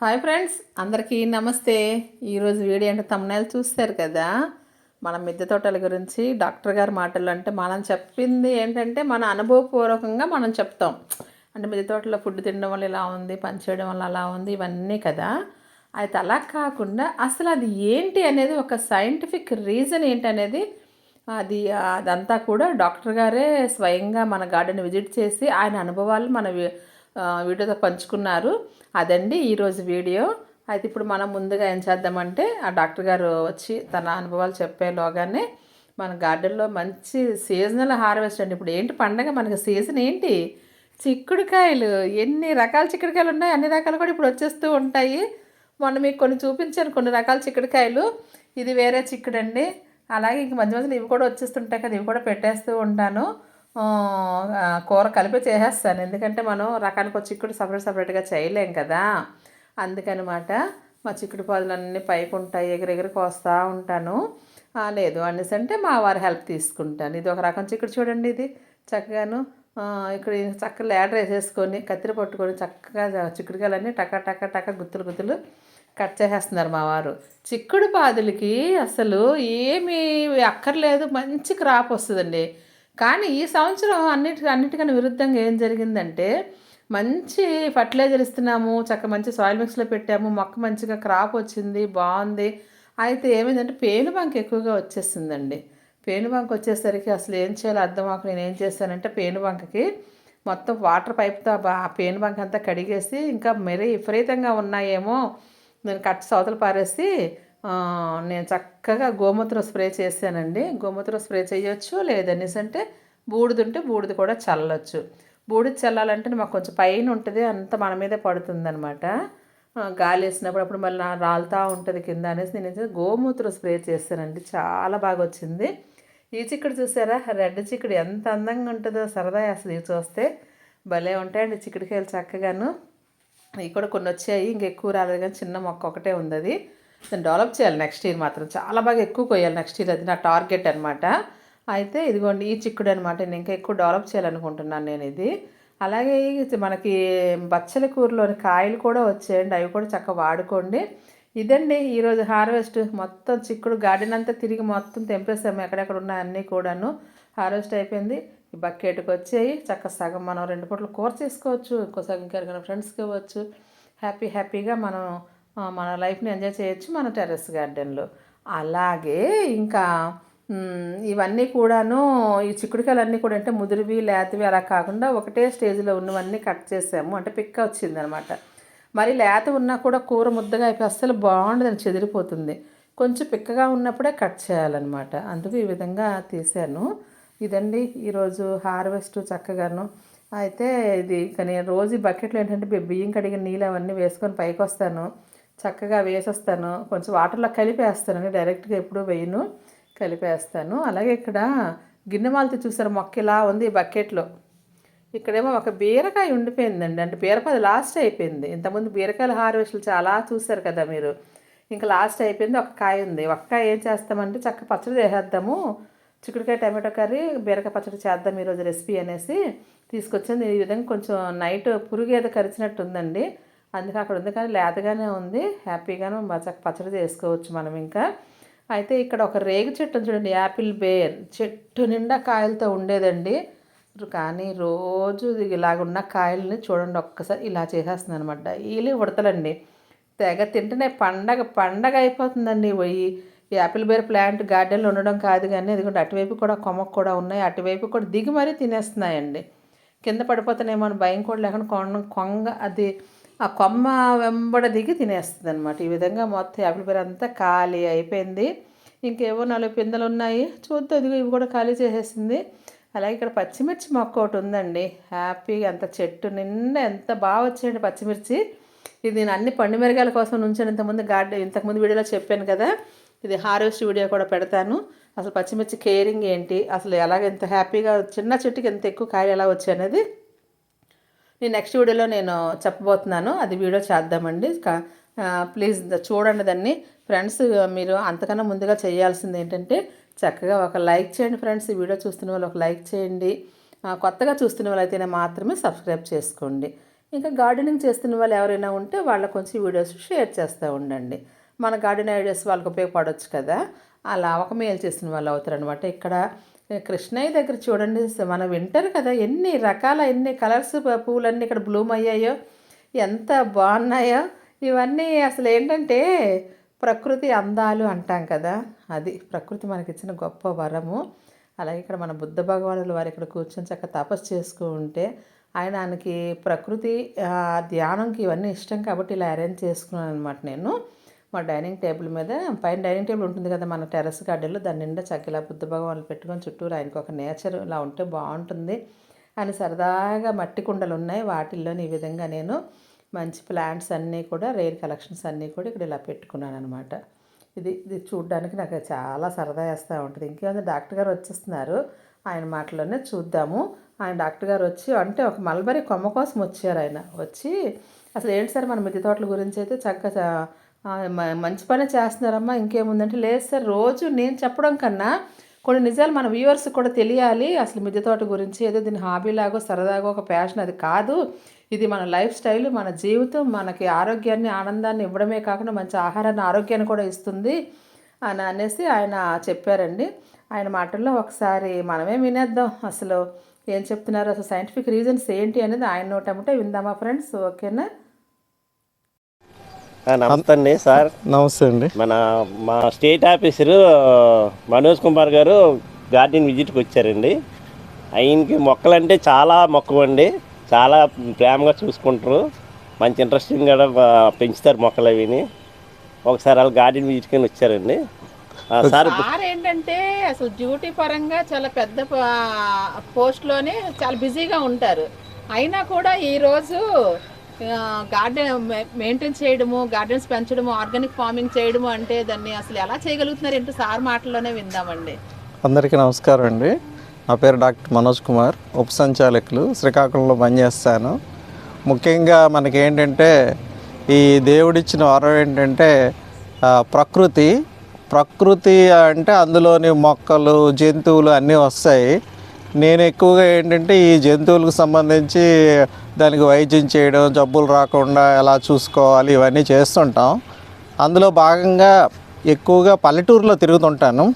Hi friends అందరికీ నమస్తే. ఈరోజు వీడియో అంటే తమ్ముళ్ళు చూస్తారు కదా? మన మిద్దె తోటల గురించి డాక్టర్ గారి మాటలు అంటే మనం చెప్పింది ఏంటంటే మన అనుభవపూర్వకంగా మనం చెప్తాం. అంటే మిద్దె తోటలో ఫుడ్ తినడం వల్ల ఇలా ఉంది పనిచేయడం వల్ల అలా ఉంది ఇవన్నీ కదా. అయితే అలా కాకుండా అసలు అది ఏంటి అనేది ఒక సైంటిఫిక్ రీజన్ ఏంటి అనేది అది అదంతా కూడా డాక్టర్ గారే స్వయంగా మన గార్డెన్ విజిట్ చేసి ఆయన అనుభవాలు మన వి- వీడియోతో పంచుకున్నారు. అదండి ఈరోజు వీడియో. అయితే ఇప్పుడు మనం ముందుగా ఏం చేద్దామంటే ఆ డాక్టర్ గారు వచ్చి తన అనుభవాలు చెప్పేలోగానే మన గార్డెన్లో మంచి సీజనల్ హార్వెస్ట్ అండి. ఇప్పుడు ఏంటి పండగ? మనకి సీజన్ ఏంటి? చిక్కుడుకాయలు. ఎన్ని రకాల చిక్కుడుకాయలు ఉన్నాయి? అన్ని రకాలు కూడా ఇప్పుడు వచ్చేస్తూ ఉంటాయి. మొన్న మీకు కొన్ని చూపించాను కొన్ని రకాల చిక్కుడుకాయలు. ఇది వేరే చిక్కుడండి. అలాగే ఇంక మధ్య మధ్యలో ఇవి కూడా వచ్చేస్తుంటాయి కదా ఇవి కూడా పెట్టేస్తూ ఉంటాను. కూర కలిపి చేసేస్తాను. ఎందుకంటే మనం రకానికి చిక్కుడు సపరేట్ సపరేట్గా చేయలేం కదా. అందుకనమాట మా చిక్కుడు పాదులన్నీ పైకి ఉంటాయి ఎగిరెగిరికి వస్తూ ఉంటాను. లేదు అనేసి అంటే మా వారి హెల్ప్ తీసుకుంటాను ఇది ఒక రకం చిక్కుడు చూడండి ఇది. చక్కగాను ఇక్కడ చక్కగా లేడర్ వేసేసుకొని కత్తిరి పట్టుకొని చక్కగా చిక్కుడుకాయలన్నీ టక టక టక గుత్తులు గుత్తులు కట్ చేసేస్తున్నారు మా వారు. చిక్కుడు పాదులకి అసలు ఏమీ అక్కర్లేదు. మంచి క్రాప్ వస్తుందండి. కానీ ఈ సంవత్సరం అన్నిటి అన్నిటికన్నా విరుద్ధంగా ఏం జరిగిందంటే మంచి ఫర్టిలైజర్ ఇస్తున్నాము చక్క మంచి సాయిల్ మిక్స్లో పెట్టాము మొక్క మంచిగా క్రాప్ వచ్చింది బాగుంది. అయితే ఏమైందంటే పేనుబంక ఎక్కువగా వచ్చేసిందండి. పేనుబంక వచ్చేసరికి అసలు ఏం చేయాలో అర్థం మాకు నేను ఏం చేశానంటే పేనుబంకకి మొత్తం వాటర్ పైప్తో బా ఆ పేను అంతా కడిగేసి ఇంకా మరీ విపరీతంగా ఉన్నాయేమో నేను కట్ సవతలు పారేసి నేను చక్కగా గోమూత్రం స్ప్రే చేశానండి. గోమూత్ర స్ప్రే చేయొచ్చు లేదనేసి అంటే బూడిద ఉంటే బూడిద కూడా చల్లొచ్చు. బూడిద చల్లాలంటే మాకు కొంచెం పైన ఉంటుంది అంత మన మీదే పడుతుందనమాట గాలి వేసినప్పుడు అప్పుడు మళ్ళీ నా రాలుతూ ఉంటుంది కింద అనేసి నేను గోమూత్ర స్ప్రే చేశానండి. చాలా బాగా వచ్చింది. ఈ చిక్కుడు చూసారా? రెడ్ చిక్కుడు ఎంత అందంగా ఉంటుందో సరదా అసలు ఇవి చూస్తే. భలే ఉంటాయండి చిక్కుడుకాయలు చక్కగాను. ఇవి కూడా కొన్ని వచ్చాయి ఇంకెక్కువ రాలేదు కానీ చిన్న మొక్క ఒకటే ఉంది అది. దాన్ని డెవలప్ చేయాలి నెక్స్ట్ ఇయర్ మాత్రం. చాలా బాగా ఎక్కువ కొయ్యాలి నెక్స్ట్ ఇయర్ అది నా టార్గెట్ అనమాట అయితే ఇదిగోండి ఈ చిక్కుడు అనమాట నేను ఇంకా ఎక్కువ డెవలప్ చేయాలనుకుంటున్నాను నేను ఇది. అలాగే మనకి బచ్చల కూరలోని కాయలు కూడా వచ్చాయండి. అవి కూడా చక్కగా వాడుకోండి. ఇదండి ఈరోజు హార్వెస్ట్. మొత్తం చిక్కుడు గార్డెన్ అంతా తిరిగి మొత్తం తెంపేసాము. ఎక్కడెక్కడ ఉన్నాయి అన్నీ కూడాను హార్వెస్ట్ అయిపోయింది. ఈ బకెట్కి వచ్చాయి. చక్క సగం మనం రెండు పూటలు కూర చేసుకోవచ్చు. ఇంకో సగం కరిగిన ఫ్రెండ్స్కి ఇవ్వచ్చు. హ్యాపీ హ్యాపీగా మనం మన లైఫ్ని ఎంజాయ్ చేయొచ్చు మన టెర్రస్ గార్డెన్లో. అలాగే ఇంకా ఇవన్నీ కూడాను ఈ చిక్కుడుకాయలన్నీ కూడా అంటే ముదిరివి లేతవి అలా కాకుండా ఒకటే స్టేజ్లో ఉన్నవన్నీ కట్ చేసాము. అంటే పిక్క వచ్చిందనమాట. మరి లేత ఉన్నా కూడా కూర ముద్దగా అయిపోయి అస్సలు బాగుండదని చెదిరిపోతుంది. కొంచెం పిక్కగా ఉన్నప్పుడే కట్ చేయాలన్నమాట. అందుకు ఈ విధంగా తీసాను. ఇదండి ఈరోజు హార్వెస్ట్ చక్కగాను. అయితే ఇది కానీ నేను రోజు బకెట్లో ఏంటంటే బియ్యం కడిగిన నీళ్ళు అవన్నీ వేసుకొని పైకి వస్తాను చక్కగా వేసేస్తాను. కొంచెం వాటర్లో కలిపేస్తానండి డైరెక్ట్గా ఎప్పుడూ వేయను. కలిపేస్తాను. అలాగే ఇక్కడ గిన్నె మాలతో చూసారు? మొక్క ఇలా ఉంది బకెట్లో. ఇక్కడేమో ఒక బీరకాయ ఉండిపోయిందండి. అంటే బీరపది లాస్ట్ అయిపోయింది. ఇంతకుముందు బీరకాయల హార్వెస్ట్లు చాలా చూసారు కదా మీరు. ఇంకా లాస్ట్ అయిపోయింది. ఒక కాయ ఉంది. ఒక కాయ ఏం చేస్తామంటే చక్క పచ్చడి చేసేద్దాము. చిక్కుడుకాయ టమాటో కర్రీ బీరకాయ పచ్చడి చేద్దాం ఈరోజు రెసిపీ అనేసి తీసుకొచ్చింది ఈ విధంగా కొంచెం నైట్ పురుగు ఏదో కరిచినట్టు ఉందండి. అందుకే అక్కడ ఉంది కానీ లేతగానే ఉంది. హ్యాపీగానే పచ్చ పచ్చడి చేసుకోవచ్చు మనం ఇంకా. అయితే ఇక్కడ ఒక రేగు చెట్టు చూడండి యాపిల్ బేర్ చెట్టు నిండా కాయలతో ఉండేదండి. కానీ రోజు ఇలాగున్న కాయల్ని చూడండి ఒక్కసారి ఇలా చేసేస్తుంది అనమాట డైలీ ఉడతలండి. తెగ తింటేనే పండగ పండగ అయిపోతుందండి. పోయి ఈ యాపిల్ బేర్ ప్లాంట్ గార్డెన్లో ఉండడం కాదు కానీ ఎందుకంటే అటువైపు కూడా కొమ్మకు కూడా ఉన్నాయి. అటువైపు కూడా దిగి మరీ తినేస్తున్నాయండి. కింద పడిపోతానేమో అని భయం కూడా లేకుండా కొండ కొంగ అది ఆ కొమ్మ వెంబడ దిగి తినేస్తుంది అనమాట ఈ విధంగా మొత్తం యాపిల్ అంతా ఖాళీ అయిపోయింది. ఇంకేవో నాలుగు పిందెలు ఉన్నాయి. చూద్దాం ఇదిగో ఇవి కూడా ఖాళీ చేసేసింది. అలాగే ఇక్కడ పచ్చిమిర్చి మొక్క ఒకటి ఉందండి. హ్యాపీగా అంత చెట్టు నిండా ఎంత బాగా వచ్చాయండి పచ్చిమిర్చి. ఇది నేను అన్ని పండు మిరగాయల కోసం నుంచాను. ఇంతకుముందు గార్డెన్ ఇంతకుముందు వీడియోలో చెప్పాను కదా. ఇది హార్వెస్ట్ వీడియో కూడా పెడతాను. అసలు పచ్చిమిర్చి కేరింగ్ ఏంటి? అసలు ఎలాగ ఎంత హ్యాపీగా చిన్న చెట్టుకి ఎంత ఎక్కువ కాయలు ఎలా వచ్చాయి అనేది నేను నెక్స్ట్ వీడియోలో నేను చెప్పబోతున్నాను. అది వీడియో చేద్దామండి. ప్లీజ్ చూడండి దాన్ని. ఫ్రెండ్స్ మీరు అంతకన్నా ముందుగా చేయాల్సింది ఏంటంటే చక్కగా ఒక లైక్ చేయండి ఫ్రెండ్స్ ఈ వీడియో చూస్తున్న వాళ్ళు ఒక లైక్ చేయండి. కొత్తగా చూస్తున్న వాళ్ళైతేనే మాత్రమే సబ్స్క్రైబ్ చేసుకోండి. ఇంకా గార్డెనింగ్ చేస్తున్న వాళ్ళు ఎవరైనా ఉంటే వాళ్ళకి కొంచెం వీడియోస్ షేర్ చేస్తూ ఉండండి. మన గార్డెన్ ఐడియాస్ వాళ్ళకి ఉపయోగపడవచ్చు కదా. అలా ఒక మేలు చేసిన వాళ్ళు అవుతారు అనమాట ఇక్కడ కృష్ణయ్య దగ్గర చూడండి మనం వింటారు కదా ఎన్ని రకాల ఎన్ని కలర్స్ పూలన్నీ ఇక్కడ బ్లూమ్ అయ్యాయో ఎంత బాగున్నాయో ఇవన్నీ అసలు ఏంటంటే ప్రకృతి అందాలు అంటాం కదా అది ప్రకృతి మనకిచ్చిన గొప్ప వరము. అలాగే ఇక్కడ మన బుద్ధ భగవానులు వారు ఇక్కడ కూర్చొని చక్కగా తపస్సు చేసుకు ఉంటే ఆయన ఆయనకి ప్రకృతి ధ్యానంకి ఇవన్నీ ఇష్టం కాబట్టి ఇలా అరేంజ్ చేసుకున్నాను అనమాట నేను. మా డైనింగ్ టేబుల్ మీద పైన డైనింగ్ టేబుల్ ఉంటుంది కదా మన టెర్రస్ గార్డెన్లో దాని నిండా చక్కగా బుద్ధ భగవాన్లు పెట్టుకొని చుట్టూరు ఆయనకు ఒక నేచర్ ఇలా ఉంటే బాగుంటుంది. అని సరదాగా మట్టి కుండలు ఉన్నాయి. వాటిల్లోని ఈ విధంగా నేను మంచి ప్లాంట్స్ అన్నీ కూడా రేర్ కలెక్షన్స్ అన్నీ కూడా ఇక్కడ ఇలా పెట్టుకున్నాను అనమాట ఇది ఇది చూడడానికి నాకు చాలా సరదా వేస్తూ ఉంటుంది. ఇంకేమైనా డాక్టర్ గారు వచ్చేస్తున్నారు. ఆయన మాటలోనే చూద్దాము. ఆయన డాక్టర్ గారు వచ్చి అంటే ఒక మల్బరీ కొమ్మ కోసం వచ్చారు ఆయన. వచ్చి అసలు ఏంటి సార్ మన మిద్దె తోటల గురించి అయితే చక్కగా మంచి పని చేస్తున్నారమ్మా ఇంకేముందంటే లేదు సార్ రోజు నేను చెప్పడం కన్నా కొన్ని నిజాలు మన వ్యూవర్స్ కూడా తెలియాలి. అసలు మిద్దె తోట గురించి ఏదో దీని హాబీలాగో సరదాగో సరదాగా ఒక ప్యాషన్ అది కాదు. ఇది మన లైఫ్ స్టైల్ మన జీవితం మనకి ఆరోగ్యాన్ని ఆనందాన్ని ఇవ్వడమే కాకుండా మంచి ఆహారాన్ని ఆరోగ్యాన్ని కూడా ఇస్తుంది అని అనేసి ఆయన చెప్పారండి. ఆయన మాటల్లో ఒకసారి మనమే వినేద్దాం. అసలు ఏం చెప్తున్నారు అసలు సైంటిఫిక్ రీజన్స్ ఏంటి అనేది ఆయన నోటముటే విందామా ఫ్రెండ్స్ ఓకేనా? నమస్తే అండి సార్. నమస్తే అండి. మన మా స్టేట్ ఆఫీసరు మనోజ్ కుమార్ గారు గార్డెన్ విజిట్కి వచ్చారండి. ఆయనకి మొక్కలంటే చాలా మక్కువ అండి చాలా ప్రేమగా చూసుకుంటారు. మంచి ఇంట్రెస్టింగ్ కూడా పెంచుతారు మొక్కలు అవిని. ఒకసారి వాళ్ళు గార్డెన్ విజిట్కి వచ్చారండి. ఆ, సార్ సార్ ఏంటంటే అసలు డ్యూటీ పరంగా చాలా పెద్ద పోస్ట్లోనే చాలా బిజీగా ఉంటారు. అయినా కూడా ఈ రోజు గార్డెన్ మెయింటైన్ చేయడము గార్డెన్స్ పెంచడము ఆర్గానిక్ ఫార్మింగ్ చేయడము అంటే దాన్ని అసలు ఎలా చేయగలుగుతున్నారు ఏంటో సార్ మాటల్లోనే విందామండి. అందరికీ నమస్కారం అండి. నా పేరు డాక్టర్ మనోజ్ కుమార్ ఉప సంచాలకులు శ్రీకాకుళంలో పనిచేస్తాను ముఖ్యంగా మనకి ఏంటంటే ఈ దేవుడిచ్చిన వరం ఏంటంటే ప్రకృతి. ప్రకృతి అంటే అందులోని మొక్కలు జంతువులు అన్నీ వస్తాయి. నేను ఎక్కువగా ఏంటంటే ఈ జంతువులకు సంబంధించి దానికి వైద్యం చేయడం జబ్బులు రాకుండా ఎలా చూసుకోవాలి ఇవన్నీ చేస్తుంటాం. అందులో భాగంగా ఎక్కువగా పల్లెటూరులో తిరుగుతుంటాను.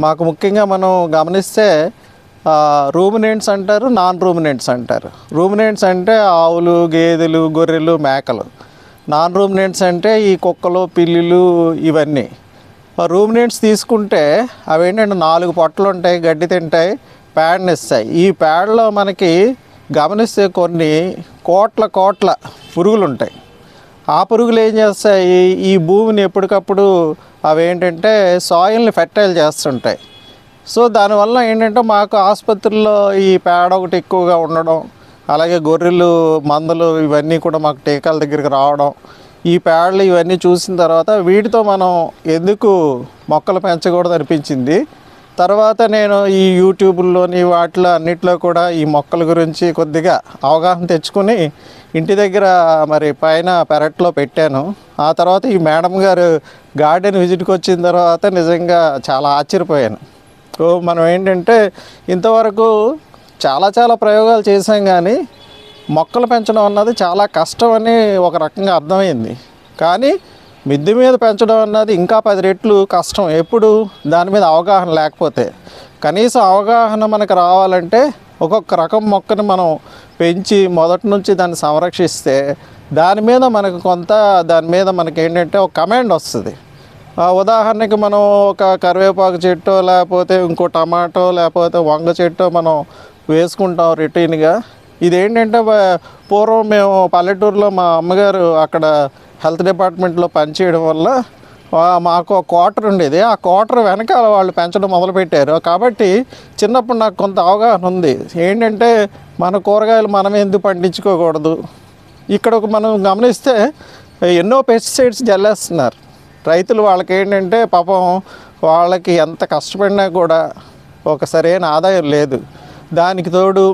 మాకు ముఖ్యంగా మనం గమనిస్తే రూమినెంట్స్ అంటారు నాన్ రూమినెంట్స్ అంటారు. రూమినెంట్స్ అంటే ఆవులు గేదెలు గొర్రెలు మేకలు. నాన్ రూమినెంట్స్ అంటే ఈ కుక్కలు పిల్లులు ఇవన్నీ. రూమినెంట్స్ తీసుకుంటే అవి ఏంటంటే నాలుగు పొట్టలు ఉంటాయి గడ్డి తింటాయి ప్యాడ్ని ఇస్తాయి ఈ ప్యాడ్లో మనకి గమనిస్తే కొన్ని కోట్ల కోట్ల పురుగులు ఉంటాయి ఆ పురుగులు ఏం చేస్తాయి? ఈ భూమిని ఎప్పటికప్పుడు అవి ఏంటంటే సాయిల్ని ఫెర్టైల్ చేస్తుంటాయి. సో దానివల్ల ఏంటంటే మాకు ఆసుపత్రుల్లో ఈ పేడ ఒకటి ఎక్కువగా ఉండడం అలాగే గొర్రెలు మందులు ఇవన్నీ కూడా మాకు టీకాల దగ్గరికి రావడం ఈ పేడలు ఇవన్నీ చూసిన తర్వాత వీటితో మనం ఎందుకు మొక్కలు పెంచకూడదు అనిపించింది? తర్వాత నేను ఈ యూట్యూబ్లోని వాటిలో అన్నిట్లో కూడా ఈ మొక్కల గురించి కొద్దిగా అవగాహన తెచ్చుకుని ఇంటి దగ్గర మరి పైన పెరట్లో పెట్టాను. ఆ తర్వాత ఈ మేడం గారు గార్డెన్ విజిట్కి వచ్చిన తర్వాత నిజంగా చాలా ఆశ్చర్యపోయాను. సో మనం ఏంటంటే ఇంతవరకు చాలా చాలా ప్రయోగాలు చేసాం కానీ మొక్కలు పెంచడం అన్నది చాలా కష్టం అని ఒక రకంగా అర్థమైంది. కానీ మిద్దె మీద పెంచడం అన్నది ఇంకా పది రెట్లు కష్టం. ఎప్పుడు దాని మీద అవగాహన లేకపోతే. కనీసం అవగాహన మనకు రావాలంటే ఒక్కొక్క రకం మొక్కని మనం పెంచి మొదటి నుంచి దాన్ని సంరక్షిస్తే దాని మీద మనకు కొంత దాని మీద మనకి ఏంటంటే ఒక కమాండ్ వస్తుంది. ఆ ఉదాహరణకి మనం ఒక కరివేపాకు చెట్టు లేకపోతే ఇంకో టమాటో లేకపోతే వంగ చెట్టు మనం వేసుకుంటాం రొటీన్గా. ఇదేంటంటే పూర్వం మేము పల్లెటూరులో మా అమ్మగారు అక్కడ హెల్త్ డిపార్ట్మెంట్లో పనిచేయడం వల్ల మాకు క్వార్టర్ ఉండేది. ఆ క్వార్టర్ వెనకాల వాళ్ళు పెంచడం మొదలుపెట్టారు. కాబట్టి చిన్నప్పుడు నాకు కొంత అవగాహన ఉంది. ఏంటంటే మన కూరగాయలు మనం ఎందుకు పండించుకోకూడదు? ఇక్కడ ఒక మనం గమనిస్తే ఎన్నో పెస్టిసైడ్స్ జల్లేస్తున్నారు. రైతులు వాళ్ళకి ఏంటంటే పాపం వాళ్ళకి ఎంత కష్టపడినా కూడా ఒక సరైన ఆదాయం లేదు. దానికి తోడు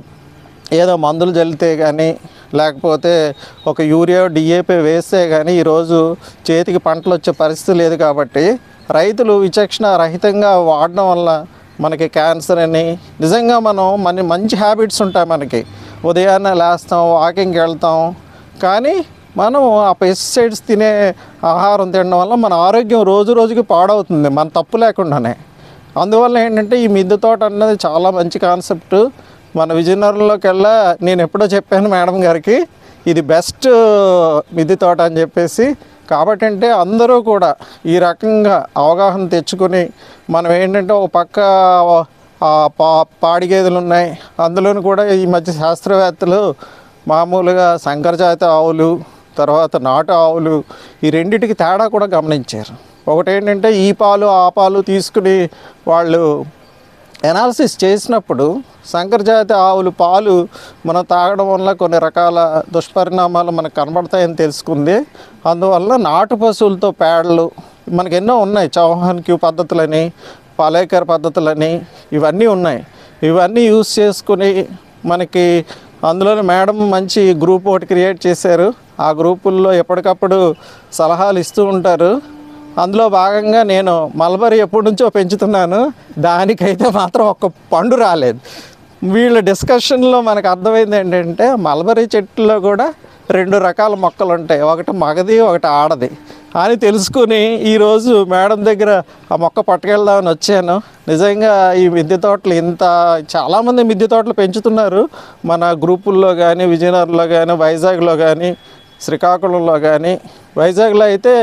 ఏదో మందులు జల్లితే కానీ లేకపోతే ఒక యూరియా డిఏపీ వేస్తే కానీ ఈరోజు చేతికి పంటలు వచ్చే పరిస్థితి లేదు కాబట్టి రైతులు విచక్షణ రహితంగా వాడడం వల్ల మనకి క్యాన్సర్ అని నిజంగా మనం మన మంచి హ్యాబిట్స్ ఉంటాయి మనకి. ఉదయాన్నే లేస్తాం వాకింగ్కి వెళ్తాం. కానీ మనం ఆ పెస్టిసైడ్స్ తినే ఆహారం తినడం వల్ల మన ఆరోగ్యం రోజు రోజుకి పాడవుతుంది మన తప్పు లేకుండానే. అందువల్ల ఏంటంటే ఈ మిద్దె తోట అన్నది చాలా మంచి కాన్సెప్ట్ మన విజయనగరంలోకి వెళ్ళా నేను ఎప్పుడో చెప్పాను మేడం గారికి ఇది బెస్ట్ మిద్దె తోట అని చెప్పేసి. కాబట్టి అంటే అందరూ కూడా ఈ రకంగా అవగాహన తెచ్చుకొని మనం ఏంటంటే ఒక పక్క పా పాడి గేదెలు ఉన్నాయి. అందులోను కూడా ఈ మధ్య శాస్త్రవేత్తలు మామూలుగా సంకరజాతి ఆవులు తర్వాత నాటు ఆవులు ఈ రెండిటికి తేడా కూడా గమనించారు. ఒకటి ఏంటంటే ఈ పాలు ఆ పాలు తీసుకుని వాళ్ళు ఎనాలిసిస్ చేసినప్పుడు సంకరజాతి ఆవులు పాలు మనం తాగడం వల్ల కొన్ని రకాల దుష్పరిణామాలు మనకు కనబడతాయని తెలుసుకుంది. అందువల్ల నాటు పశువులతో పేడలు మనకు ఎన్నో ఉన్నాయి. చౌహాన్ క్యూ పద్ధతులని పాలేకర్ పద్ధతులని ఇవన్నీ ఉన్నాయి. ఇవన్నీ యూస్ చేసుకుని మనకి అందులోనే మేడం మంచి గ్రూప్ ఒకటి క్రియేట్ చేశారు. ఆ గ్రూపుల్లో ఎప్పటికప్పుడు సలహాలు ఇస్తూ ఉంటారు. అందులో భాగంగా నేను మల్బరీ ఎప్పటి నుంచో పెంచుతున్నాను. దానికైతే మాత్రం ఒక్క పండు రాలేదు. వీళ్ళ డిస్కషన్లో మనకు అర్థమైంది ఏంటంటే మల్బరీ చెట్టులో కూడా రెండు రకాల మొక్కలు ఉంటాయి. ఒకటి మగది ఒకటి ఆడది అని తెలుసుకుని ఈరోజు మేడం దగ్గర ఆ మొక్క పట్టుకెళ్దామని వచ్చాను. నిజంగా ఈ మిద్దె తోటలు ఇంత చాలామంది మిద్దె తోటలు పెంచుతున్నారు. మన గ్రూపుల్లో కానీ విజయనగరంలో కానీ వైజాగ్లో కానీ శ్రీకాకుళంలో కానీ వైజాగ్లో అయితే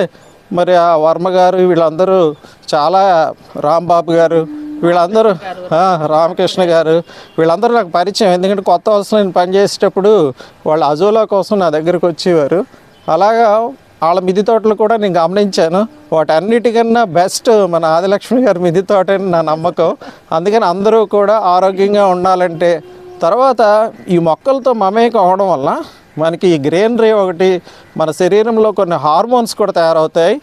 మరి ఆ వర్మ గారు వీళ్ళందరూ చాలా రాంబాబు గారు వీళ్ళందరూ రామకృష్ణ గారు వీళ్ళందరూ నాకు పరిచయం. ఎందుకంటే కొత్త వలసలో నేను పనిచేసేటప్పుడు వాళ్ళు అజోలా కోసం నా దగ్గరికి వచ్చేవారు. అలాగా వాళ్ళ మిది తోటలు కూడా నేను గమనించాను. వాటన్నిటికన్నా బెస్ట్ మన ఆదిలక్ష్మి గారి మిది తోట అని నా నమ్మకం. అందుకని అందరూ కూడా ఆరోగ్యంగా ఉండాలంటే తర్వాత ఈ మొక్కలతో మమేకం అవడం వల్ల మనకి ఈ గ్రీనరీ ఒకటి మన శరీరంలో కొన్ని హార్మోన్స్ కూడా తయారవుతాయి.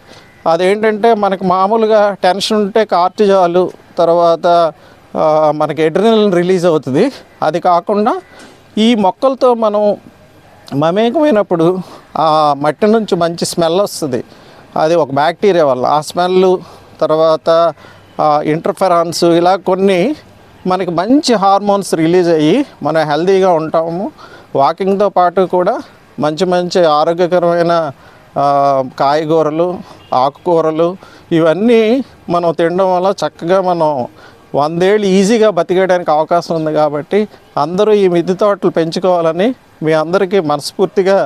అదేంటంటే మనకు మామూలుగా టెన్షన్ ఉంటే కార్టిజాలు తర్వాత మనకి ఎడ్రినల్ రిలీజ్ అవుతుంది. అది కాకుండా ఈ మొక్కలతో మనం మమేకమైనప్పుడు ఆ మట్టి నుంచి మంచి స్మెల్ వస్తుంది. అది ఒక బ్యాక్టీరియా వల్ల. ఆ స్మెల్ తర్వాత ఇంటర్ఫెరాన్స్ ఇలా కొన్ని మనకి మంచి హార్మోన్స్ రిలీజ్ అయ్యి మనం హెల్తీగా ఉంటాము. వాకింగ్తో పాటు కూడా మంచి మంచి ఆరోగ్యకరమైన కాయగూరలు ఆకుకూరలు ఇవన్నీ మనం తినడం వల్ల చక్కగా మనం వందేళ్ళు ఈజీగా బతికేయడానికి అవకాశం ఉంది కాబట్టి అందరూ ఈ మిద్దె తోటలు పెంచుకోవాలని మీ అందరికీ మనస్ఫూర్తిగా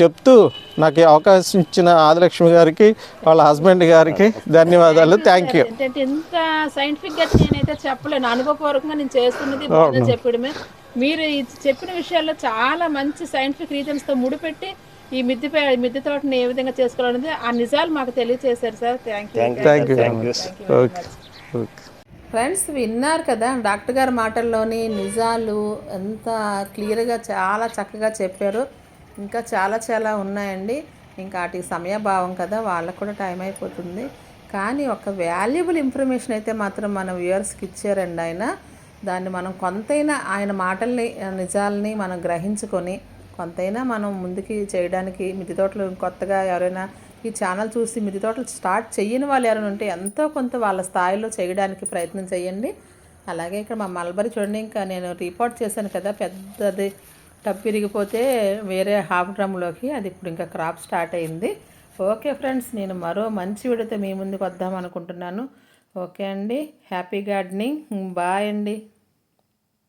చెప్తూ నాకు అవకాశం ఇచ్చిన ఆదిలక్ష్మి గారికి వాళ్ళ హస్బెండ్ గారికి ధన్యవాదాలు. థ్యాంక్ యూ ఇంత సైంటిఫిక్గా నేనైతే చెప్పలేను. అనుభవపూర్వకంగా నేను చేస్తున్నది చెప్పడమే. మీరు ఈ చెప్పిన విషయాల్లో చాలా మంచి సైంటిఫిక్ రీజన్స్తో ముడిపెట్టి ఈ మిద్దె మిద్దె తోటని ఏ విధంగా చేసుకోవాలనేది ఆ నిజాలు మాకు తెలియజేశారు sir. Thank you thank you okay friends విన్నారు కదా డాక్టర్ గారి మాటల్లోని నిజాలు ఎంత క్లియర్గా చాలా చక్కగా చెప్పారు. ఇంకా చాలా చాలా ఉన్నాయండి. ఇంకా వాటికి సమయభావం కదా వాళ్ళకు కూడా టైం అయిపోతుంది. కానీ ఒక వాల్యుబుల్ ఇన్ఫర్మేషన్ అయితే మాత్రం మన వ్యూవర్స్కి ఇచ్చారండి ఆయన. దాన్ని మనం కొంతైనా ఆయన మాటల్ని నిజాలని మనం గ్రహించుకొని కొంతైనా మనం ముందుకి చేయడానికి మిద్దె తోటలు కొత్తగా ఎవరైనా ఈ ఛానల్ చూసి మిద్దె తోటలు స్టార్ట్ చేయని వాళ్ళు ఎవరైనా ఉంటే ఎంతో కొంత వాళ్ళ స్థాయిలో చేయడానికి ప్రయత్నం చేయండి అలాగే ఇక్కడ మా మల్బరీ చూడండి ఇంకా నేను రిపోర్ట్ చేశాను కదా పెద్దది టబ్ విరిగిపోతే వేరే హాఫ్ డ్రమ్లోకి అది ఇప్పుడు ఇంకా క్రాప్ స్టార్ట్ అయింది. ఓకే ఫ్రెండ్స్ నేను మరో మంచి విడితే మీ ముందుకు వద్దాం అనుకుంటున్నాను. ఓకే అండి హ్యాపీ గార్డెనింగ్ బాయ్ అండి.